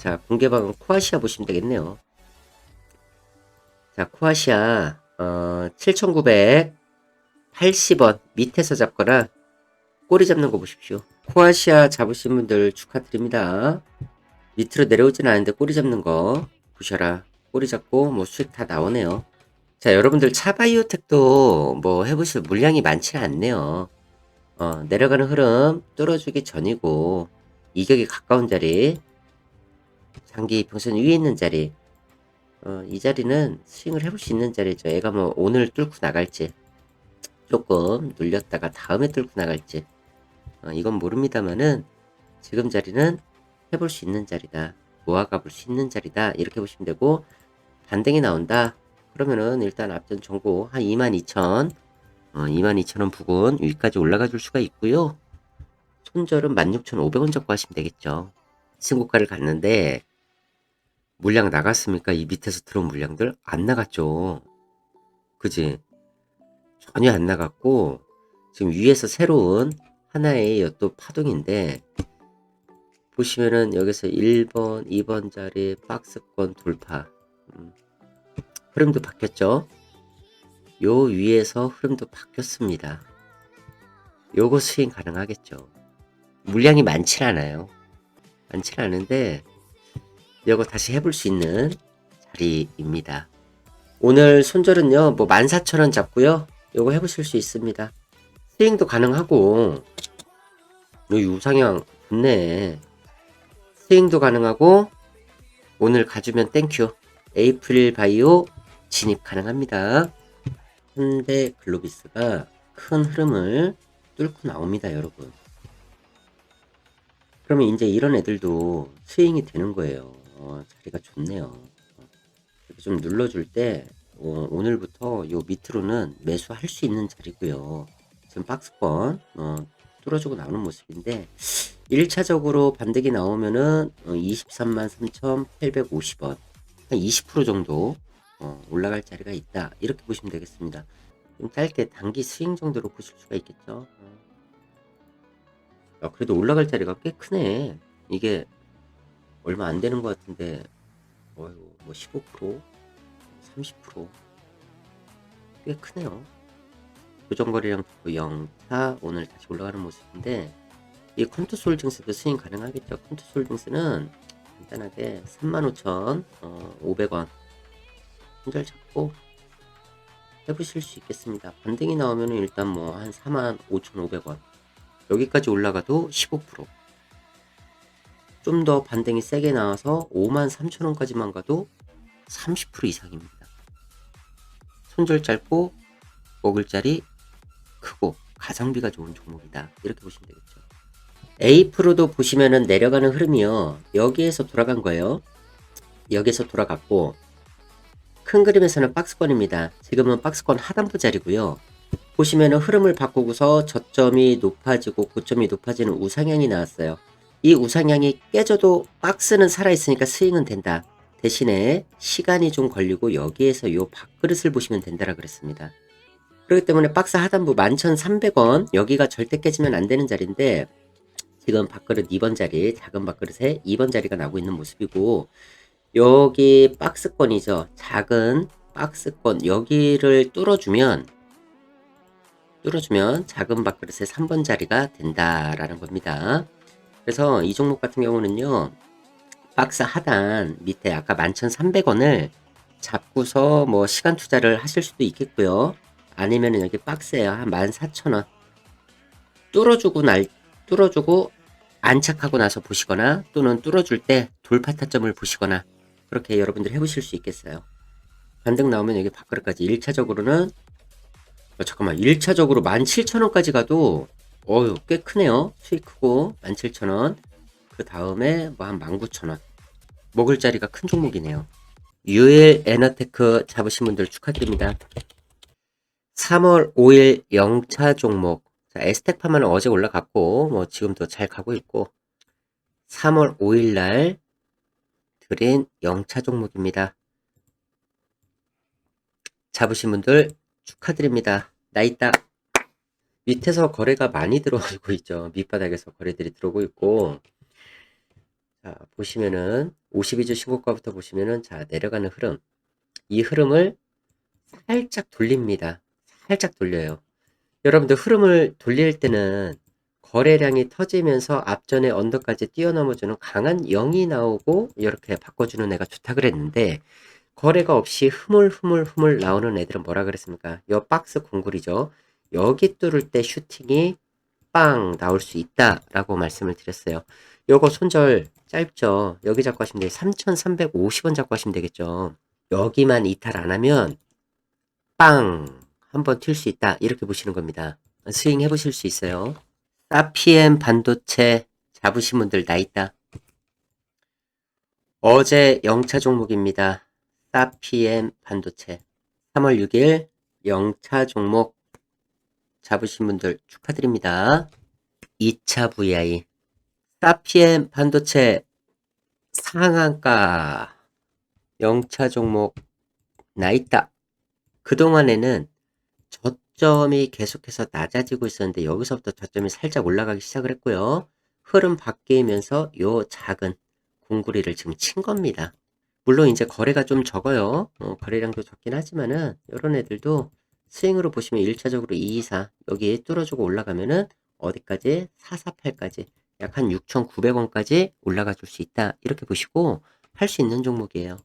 자, 공개방은 코아시아 보시면 되겠네요. 자, 코아시아, 어, 7,980원 밑에서 잡거나 꼬리 잡는 거 보십시오. 코아시아 잡으신 분들 축하드립니다. 밑으로 내려오진 않은데 꼬리 잡는 거 보셔라. 꼬리 잡고 뭐 수익 다 나오네요. 자, 여러분들 차바이오텍도 뭐 해보실 물량이 많지는 않네요. 어, 내려가는 흐름 뚫어주기 전이고 이격이 가까운 자리 장기 평선 위에 있는 자리 어, 이 자리는 스윙을 해볼 수 있는 자리죠. 애가 뭐 오늘 뚫고 나갈지 조금 눌렸다가 다음에 뚫고 나갈지 어, 이건 모릅니다만은 지금 자리는 해볼 수 있는 자리다. 모아가 볼 수 있는 자리다. 이렇게 보시면 되고 반등이 나온다. 그러면은 일단 앞전 정보 한22,000 어, 22,000원 부근 위까지 올라가 줄 수가 있고요. 손절은 16,500원 잡고 하시면 되겠죠. 신고가를 갔는데 물량 나갔습니까? 이 밑에서 들어온 물량들 안 나갔죠. 그지? 전혀 안 나갔고 지금 위에서 새로운 하나의 또 파동인데 보시면은 여기서 1번, 2번 자리 박스권 돌파 음, 흐름도 바뀌었죠. 요 위에서 흐름도 바뀌었습니다. 요거 스윙 가능하겠죠. 물량이 많진 않아요. 많진 않은데 이거 다시 해볼 수 있는 자리입니다. 오늘 손절은요, 뭐 14,000원 잡고요. 요거 해보실 수 있습니다. 스윙도 가능하고, 요 우상향 좋네. 스윙도 가능하고, 오늘 가주면 땡큐. 에이프릴 바이오 진입 가능합니다. 현대 글로비스가 큰 흐름을 뚫고 나옵니다, 여러분. 그러면 이제 이런 애들도 스윙이 되는 거예요. 어, 자리가 좋네요. 이렇게 좀 눌러줄 때 어, 오늘부터 요 밑으로는 매수할 수 있는 자리고요. 지금 박스권 어, 뚫어주고 나오는 모습인데 1차적으로 반대기 나오면은 어, 23만 3,850원 한 20% 정도 어, 올라갈 자리가 있다 이렇게 보시면 되겠습니다. 좀 짧게 단기 스윙 정도로 보실 수가 있겠죠. 어. 아, 그래도 올라갈 자리가 꽤 크네. 이게 얼마 안 되는 것 같은데, 어휴, 뭐 15%, 30%. 꽤 크네요. 조정거리랑 영차 오늘 다시 올라가는 모습인데, 이 컴투솔딩스도 스윙 가능하겠죠. 컴투솔딩스는 간단하게 35,500원 손절 잡고 해보실 수 있겠습니다. 반등이 나오면 일단 뭐 한 45,500원 여기까지 올라가도 15%. 좀 더 반등이 세게 나와서 53,000원까지만 가도 30% 이상입니다. 손절 짧고 먹을 자리 크고 가성비가 좋은 종목이다. 이렇게 보시면 되겠죠. A프로도 보시면은 내려가는 흐름이요. 여기에서 돌아간 거예요. 여기에서 돌아갔고 큰 그림에서는 박스권입니다. 지금은 박스권 하단부 자리고요. 보시면은 흐름을 바꾸고서 저점이 높아지고 고점이 높아지는 우상향이 나왔어요. 이 우상향이 깨져도 박스는 살아있으니까 스윙은 된다. 대신에 시간이 좀 걸리고 여기에서 요 밥그릇을 보시면 된다라 그랬습니다. 그렇기 때문에 박스 하단부 11,300원 여기가 절대 깨지면 안 되는 자리인데 지금 밥그릇 2번 자리 작은 밥그릇에 2번 자리가 나고 있는 모습이고 여기 박스권이죠. 작은 박스권 여기를 뚫어주면 뚫어주면 작은 밥그릇의 3번 자리가 된다라는 겁니다. 그래서 이 종목 같은 경우는요. 박스 하단 밑에 아까 11,300원을 잡고서 뭐 시간 투자를 하실 수도 있겠고요. 아니면은 여기 박스에 한 14,000원 뚫어주고 날 뚫어주고 안착하고 나서 보시거나 또는 뚫어줄 때 돌파 타점을 보시거나 그렇게 여러분들 해보실 수 있겠어요. 반등 나오면 여기 밥그릇까지 1차적으로는 어, 잠깐만 1차적으로 17,000원까지 가도 어유 꽤 크네요. 수익 크고 17,000원. 그 다음에 뭐 한 19,000원. 먹을 자리가 큰 종목이네요. UL 에너테크 잡으신 분들 축하드립니다. 3월 5일 영차 종목. 자, 에스텍파만 어제 올라갔고 뭐 지금도 잘 가고 있고 3월 5일 날 드린 영차 종목입니다. 잡으신 분들 축하드립니다. 나 있다. 밑에서 거래가 많이 들어오고 있죠. 밑바닥에서 거래들이 들어오고 있고 자, 보시면은 52주 신고가부터 보시면은 자, 내려가는 흐름. 이 흐름을 살짝 돌립니다. 살짝 돌려요. 여러분들 흐름을 돌릴 때는 거래량이 터지면서 앞전에 언더까지 뛰어넘어주는 강한 0이 나오고 이렇게 바꿔주는 애가 좋다 그랬는데 거래가 없이 흐물흐물흐물 나오는 애들은 뭐라 그랬습니까? 요 박스 공굴이죠. 여기 뚫을 때 슈팅이 빵 나올 수 있다라고 말씀을 드렸어요. 요거 손절 짧죠. 여기 잡고 하시면 돼요. 3,350원 잡고 하시면 되겠죠. 여기만 이탈 안 하면 빵! 한번 튈 수 있다. 이렇게 보시는 겁니다. 스윙 해보실 수 있어요. 사피엠 반도체 잡으신 분들 나 있다. 어제 영차 종목입니다. 사피엠 반도체. 3월 6일 영차 종목 잡으신 분들 축하드립니다. 2차 VI. 사피엠 반도체 상한가 영차 종목 나 있다. 그동안에는 저점이 계속해서 낮아지고 있었는데 여기서부터 저점이 살짝 올라가기 시작을 했고요. 흐름 바뀌면서 요 작은 공구리를 지금 친 겁니다. 물론 이제 거래가 좀 적어요. 어, 거래량도 적긴 하지만은 이런 애들도 스윙으로 보시면 1차적으로 2, 2, 4 여기에 뚫어주고 올라가면은 어디까지? 4, 4, 8까지 약 한 6,900원까지 올라가 줄 수 있다. 이렇게 보시고 할 수 있는 종목이에요.